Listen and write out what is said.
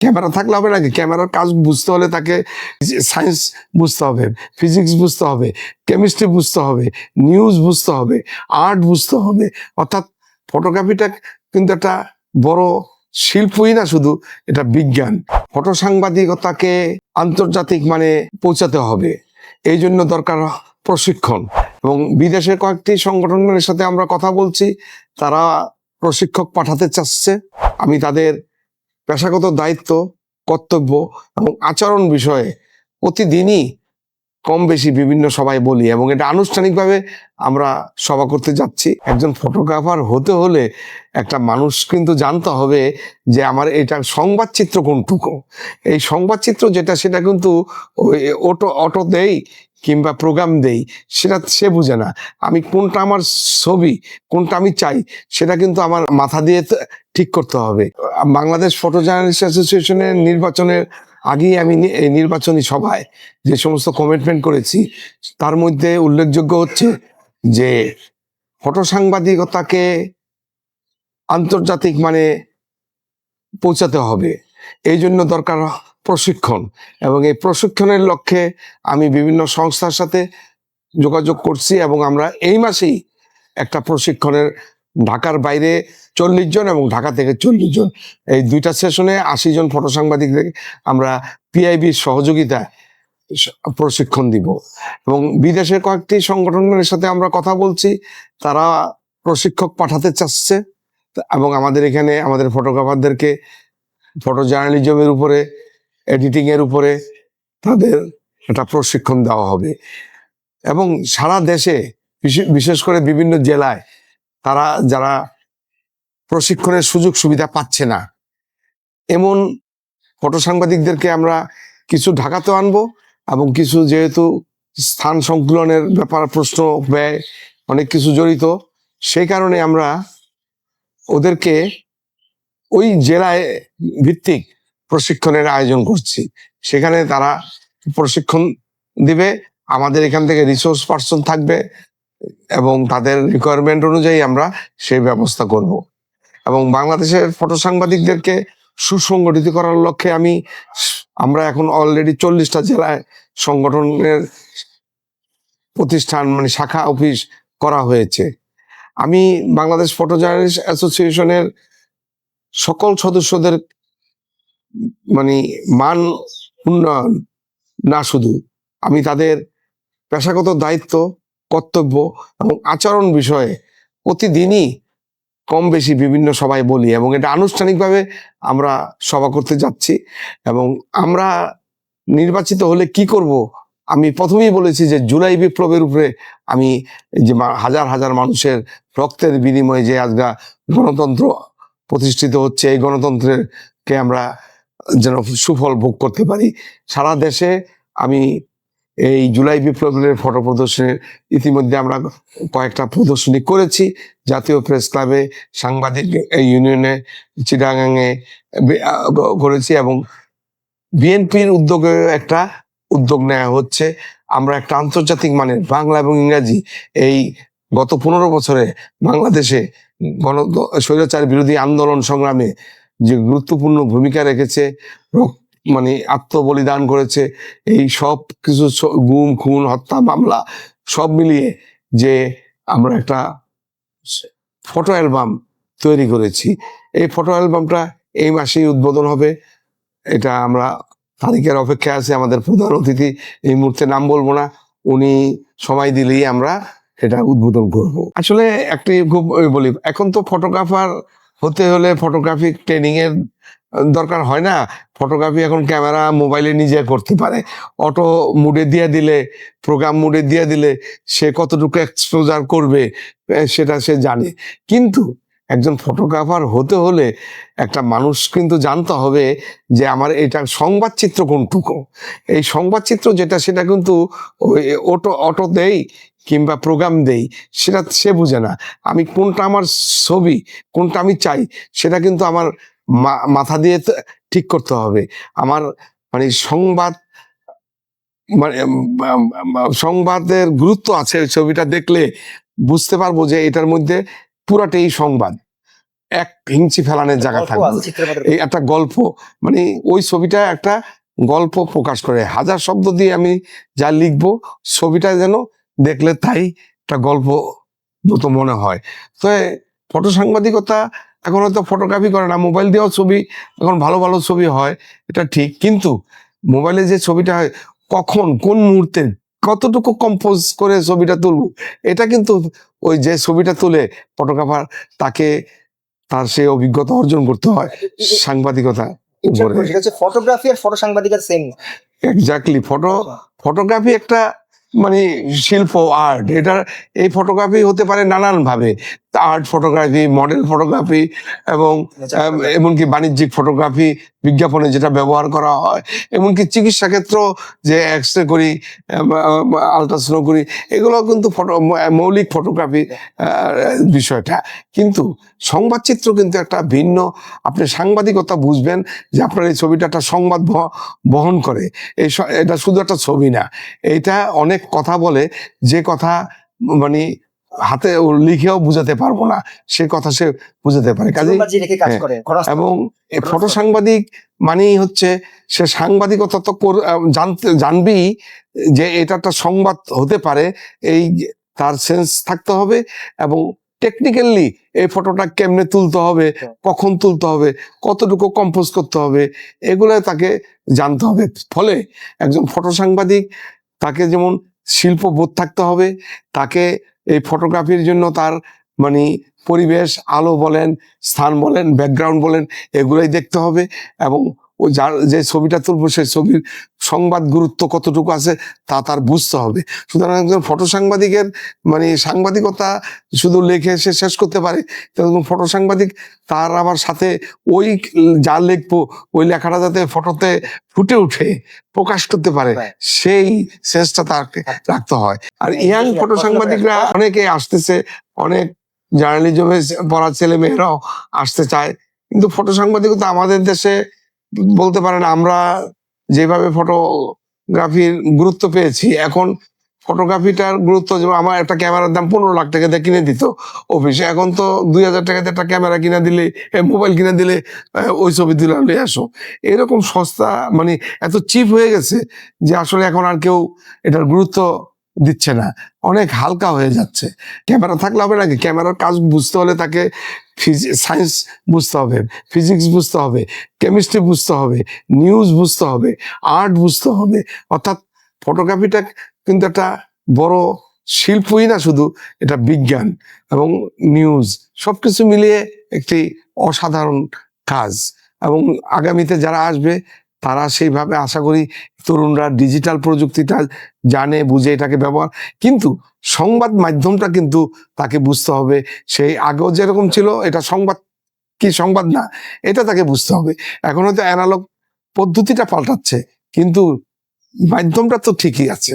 Camera থাকলে হবে নাকি? ক্যামেরার কাজ বুঝতে হলে তাকে সায়েন্স বুঝতে হবে ফিজিক্স বুঝতে হবে কেমিস্ট্রি বুঝতে হবে নিউজ বুঝতে হবে আর্ট বুঝতে হবে। অর্থাৎ ফটোগ্রাফিটা কিন্তু একটা বড় শিল্পই না শুধু, এটা বিজ্ঞান। ফটো সাংবাদিকতাকে আন্তর্জাতিক মানে পৌঁছাতে হবে। এই জন্য দরকার প্রশিক্ষণ। এবং বিদেশের কয়েকটি সংগঠনের সাথে আমরা কথা বলছি, তারা প্রশিক্ষক পাঠাতে চাচ্ছে। আমি তাদের পেশাগত দায়িত্ব কর্তব্য এবং আচরণ বিষয়ে প্রতিদিনই কম বেশি বিভিন্ন সভায় বলি এবং এটা আনুষ্ঠানিকভাবে আমরা সভা করতে যাচ্ছি। একজন ফটোগ্রাফার হতে হলে একটা মানুষ কিন্তু জানতে হবে যে আমার এটা সংবাদ চিত্র কোনটুকু? এই সংবাদ চিত্র যেটা, সেটা কিন্তু ওই অটো অটো দেই কিংবা প্রোগ্রাম দেই, সেটা সে বুঝে না। আমি কোনটা আমার ছবি, কোনটা আমি চাই, সেটা কিন্তু আমার মাথা দিয়ে ঠিক করতে হবে। বাংলাদেশ ফটো জার্নালিস্ট অ্যাসোসিয়েশনের নির্বাচনের আগেই আমি নির্বাচনী সভায় যে সমস্ত কমিটমেন্ট করেছি, তার মধ্যে উল্লেখযোগ্য হচ্ছে যে ফটো সাংবাদিকতাকে আন্তর্জাতিক মানে পৌঁছাতে হবে। এই জন্য দরকার প্রশিক্ষণ এবং এই প্রশিক্ষণের লক্ষ্যে আমি বিভিন্ন সংস্থার সাথে যোগাযোগ করছি এবং আমরা এই মাসেই একটা প্রশিক্ষণের ঢাকার বাইরে চল্লিশ জন এবং ঢাকা থেকে চল্লিশ জন। এই দুইটা সেশনে আশি জন ফটো সাংবাদিকদের আমরা পিআইবির সহযোগিতায় প্রশিক্ষণ দিব। এবং বিদেশের কয়েকটি সংগঠনের সাথে আমরা কথা বলছি, তারা প্রশিক্ষক পাঠাতে চাচ্ছে এবং আমাদের এখানে আমাদের ফটোগ্রাফারদেরকে ফটো জার্নালিজমের উপরে এডিটিং এর উপরে তাদের একটা প্রশিক্ষণ দেওয়া হবে। এবং সারা দেশে বিশে- বিশেষ করে বিভিন্ন জেলায় তারা, যারা প্রশিক্ষণের সুযোগ সুবিধা পাচ্ছে না। এমন ফটো সাংবাদিকদেরকে আমরা কিছু ঢাকাতেও আনব এবং কিছু যেহেতু স্থান সংকুলনের ব্যাপার প্রশ্ন ব্যয় অনেক কিছু জড়িত, সেই কারণে আমরা ওদেরকে ওই জেলায় ভিত্তিক প্রশিক্ষণের আয়োজন করছি। সেখানে তারা প্রশিক্ষণ দিবে, আমাদের এখান থেকে রিসোর্স পার্সন থাকবে এবং তাদের রিকোয়ারমেন্ট অনুযায়ী আমরা সেই ব্যবস্থা করব। এবং বাংলাদেশের ফটো সাংবাদিকদেরকে সুসংগঠিত করার লক্ষ্যে আমি আমরা এখন অলরেডি চল্লিশটা জেলায় সংগঠনের প্রতিষ্ঠান মানে শাখা অফিস করা হয়েছে। আমি বাংলাদেশ ফটো জার্নালিস্ট অ্যাসোসিয়েশনের সকল সদস্যদের মানে মান উন্নয়ন না শুধু, আমি তাদের পেশাগত দায়িত্ব, কর্তব্য এবং আচরণ বিষয়ে প্রতিদিনই কম বেশি বিভিন্ন সভায় বলি এবং এটা আনুষ্ঠানিকভাবে আমরা সভা করতে যাচ্ছি এবং আমরা নির্বাচিত হলে কি করব? আমি প্রথমেই বলেছি যে জুলাই বিপ্লবের উপরে আমি যে হাজার হাজার মানুষের রক্তের বিনিময়ে যে আজগা গণতন্ত্র প্রতিষ্ঠিত হচ্ছে, এই গণতন্ত্রের কে আমরা যেন সুফল ভোগ করতে পারি। সারা দেশে আমি এই জুলাই বিপ্লবের ফটো প্রদর্শনীর ইতিমধ্যে আমরা কয়েকটা প্রদর্শনী করেছি। জাতীয় প্রেস ক্লাবে, সাংবাদিক ইউনিয়নে, চিটাগাঙে করেছি এবং বিএনপির উদ্যোগে একটা উদ্যোগ নেওয়া হচ্ছে। আমরা একটা আন্তর্জাতিক মানের বাংলা এবং ইংরাজি এই গত পনেরো বছরে বাংলাদেশে গণ স্বৈরাচার বিরোধী আন্দোলন সংগ্রামে যে গুরুত্বপূর্ণ ভূমিকা রেখেছে মানে আত্মবলিদান করেছে। এই সব কিছু গুম, খুন, হত্যা, মামলা সব মিলিয়ে যে আমরা একটা ফটো অ্যালবাম তৈরি করেছি। এই ফটো অ্যালবামটা এই মাসেই উদ্বোধন হবে। এটা আমরা তারিখের অপেক্ষায় আছে, আমাদের প্রধান অতিথি। এই মুহূর্তে নাম বলব না, উনি সময় দিলেই আমরা এটা উদ্বোধন করব। আসলে একটি খুব বলি, এখন তো ফটোগ্রাফার হতে হলে ফটোগ্রাফিক ট্রেনিং এর দরকার হয় না। ফটোগ্রাফি এখন ক্যামেরা মোবাইলে নিজে করতে পারে। অটো মুডে দিয়ে দিলে প্রোগ্রাম মুডে দিয়ে দিলে সে কতটুকু এক্সপোজার করবে সেটা সে জানে। কিন্তু একজন ফটোগ্রাফার হতে হলে একটা মানুষ কিন্তু জানতে হবে যে আমার এটা সংবাদ চিত্র কোনটুকু। এই সংবাদ চিত্র যেটা সেটা কিন্তু অটো অটো দেই কিংবা প্রোগ্রাম দেই সেটা সে বুঝে না। আমি কোনটা আমার ছবি কোনটা আমি চাই সেটা কিন্তু আমার মাথা দিয়ে ঠিক করতে হবে। আমার মানে সংবাদ মানে সংবাদের গুরুত্ব আছে ছবিটা দেখলে বুঝতে পারব যে এটার মধ্যে পুরাটাই সংবাদ। এক ইঞ্চি ফেলানের জায়গা থাকবে। এই একটা গল্প মানে ওই ছবিটা একটা গল্প প্রকাশ করে। হাজার শব্দ দিয়ে আমি যা লিখব ছবিটা যেন দেখলে তাই একটা গল্প মতো মনে হয়। তো ফটো সাংবাদিকতা এখন হয়তো ফটোগ্রাফি করে না মোবাইল দিয়েও ছবি এখন ভালো ভালো ছবি হয় এটা ঠিক। কিন্তু মোবাইলে যে ছবিটা হয় কখন কোন মুহূর্তে কতটুকু কম্পোজ করে ছবিটা তুলব এটা কিন্তু ওই যে ছবিটা তুলে ফটোগ্রাফার তাকে তার সেই অভিজ্ঞতা অর্জন করতে হয় সাংবাদিকতা ফটোগ্রাফি আর ফটো সাংবাদিকের সেম এক্স্যাক্টলি ফটো ফটোগ্রাফি একটা মানে শিল্প আর্ট এটা এই ফটোগ্রাফি হতে পারে নানান ভাবে আর্ট ফটোগ্রাফি মডেল ফটোগ্রাফি এবং এমনকি বাণিজ্যিক ফটোগ্রাফি বিজ্ঞাপনে যেটা ব্যবহার করা হয় এমনকি চিকিৎসা ক্ষেত্র যে এক্স রে করি আলট্রাসাউন্ড করি এগুলো কিন্তু ফটো মৌলিক ফটোগ্রাফি বিষয়টা। কিন্তু সংবাদচিত্র কিন্তু একটা ভিন্ন আপনি সাংবাদিকতা বুঝবেন যে আপনার এই ছবিটা একটা সংবাদ বহ- বহন করে। এই এটা শুধু একটা ছবি না এটা অনেক কথা বলে যে কথা মানে হাতে লিখেও বুঝাতে পারব না সে কথা সে বুঝাতে পারে। কাজে কাজ হ্যাঁ, এবং এই ফটো সাংবাদিক মানেই হচ্ছে সে সাংবাদিকতা তো জানতে জানবি যে এটা একটা সংবাদ হতে পারে এই তার সেন্স থাকতে হবে এবং টেকনিক্যালি এই ফটোটা কেমনে তুলতে হবে হ্যাঁ। কখন তুলতে হবে কতটুকু কম্পোজ করতে হবে এগুলো তাকে জানতে হবে। ফলে একজন ফটো সাংবাদিক তাকে যেমন শিল্পবোধ থাকতে হবে তাকে এই ফটোগ্রাফির জন্য তার মানে পরিবেশ, আলো বলেন, স্থান বলেন ব্যাকগ্রাউন্ড বলেন, এগুলোই দেখতে হবে এবং ও যার যে ছবিটা তুলবো সেই ছবির সংবাদ গুরুত্ব কতটুকু আছে তা তার বুঝতে হবে। সুতরাং একজন ফটো সাংবাদিকের মানে সাংবাদিকতা শুধু লেখে সে শেষ করতে পারে ফটো সাংবাদিক তার আবার সাথে ওই যা লিখব ওই লেখাটা যাতে ফটোতে ফুটে উঠে প্রকাশ করতে পারে সেই সেন্সটা তাকে রাখতে হয়। আর ইয়াং ফটো সাংবাদিকরা করে। অনেকে আসতেছে অনেক জার্নালিজমে পড়া ছেলে মেয়েরাও আসতে চায় কিন্তু ফটো সাংবাদিকতা আমাদের দেশে বলতে পারেন আমরা যেভাবে ফটোগ্রাফির গুরুত্ব পেয়েছি, এখন ফটোগ্রাফিটার গুরুত্ব যেমন আমার একটা ক্যামেরার দাম পনেরো লাখ টাকা দিয়ে কিনে দিত অফিসে এখন তো দুই হাজার টাকাতে একটা ক্যামেরা কিনে দিলে মোবাইল কিনে দিলে ওই ছবি তুলে নিয়ে আসো। এরকম সস্তা মানে এত চিপ হয়ে গেছে যে আসলে এখন আর কেউ এটার গুরুত্ব দিচ্ছে না। অনেক হালকা হয়ে যাচ্ছে। ক্যামেরা থাকলে হবে নাকি? ক্যামেরার কাজ বুঝতে হলে তাকে সায়েন্স বুঝতে হবে, ফিজিক্স বুঝতে হবে, কেমিস্ট্রি বুঝতে হবে, নিউজ বুঝতে হবে, আর্ট বুঝতে হবে। অর্থাৎ ফটোগ্রাফিটা কিন্তু একটা বড় শিল্পই না শুধু, এটা বিজ্ঞান এবং নিউজ। সব কিছু মিলিয়ে একটি অসাধারণ কাজ। এবং আগামীতে যারা আসবে তারা সেইভাবে আশা করি তরুণরা ডিজিটাল প্রযুক্তিটা জানে, বুঝে এটাকে ব্যবহার। কিন্তু সংবাদ মাধ্যমটা কিন্তু তাকে বুঝতে হবে। সেই আগেও যেরকম ছিল, এটা সংবাদ কি সংবাদ না, এটা তাকে বুঝতে হবে। এখন হয়তো অ্যানালগ পদ্ধতিটা পাল্টাচ্ছে, কিন্তু মাধ্যমটা তো ঠিকই আছে.